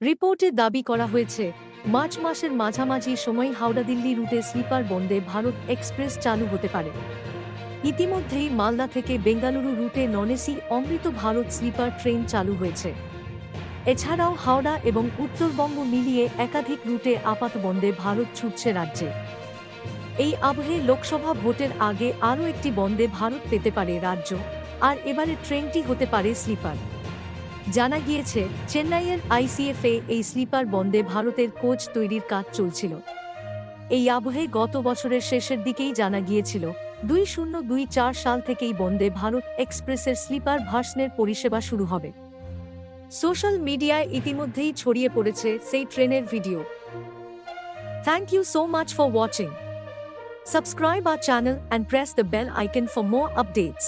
রিপোর্টে দাবি করা হয়েছে, মার্চ মাসের মাঝামাঝি সময় হাওড়া দিল্লি রুটে স্লিপার বন্দে ভারত এক্সপ্রেস চালু হতে পারে। ইতিমধ্যেই মালদা থেকে বেঙ্গালুরু রুটে ননেসি অমৃত ভারত স্লিপার ট্রেন চালু হয়েছে। এছাড়াও হাওড়া এবং উত্তরবঙ্গ মিলিয়ে একাধিক রুটে আপাত বন্দে ভারত ছুটছে রাজ্যে। এই আবহে লোকসভা ভোটের আগে আরও একটি বন্দে ভারত পেতে পারে রাজ্য, আর এবারে ট্রেনটি হতে পারে স্লিপার। জানা গিয়েছে, চেন্নাইয়ের আইসিএফএ এই স্লিপার বন্দে ভারতের কোচ তৈরির কাজ চলছিল। এই আবহে গত বছরের শেষের দিকেই জানা গিয়েছিল, দুই শূন্য দুই চার সাল থেকেই বন্দে ভারত এক্সপ্রেসের স্লিপার ভার্সনের পরিষেবা শুরু হবে। সোশ্যাল মিডিয়ায় ইতিমধ্যেই ছড়িয়ে পড়েছে সেই ট্রেনের video. Thank you so much for watching Subscribe our channel and press the bell icon for more updates.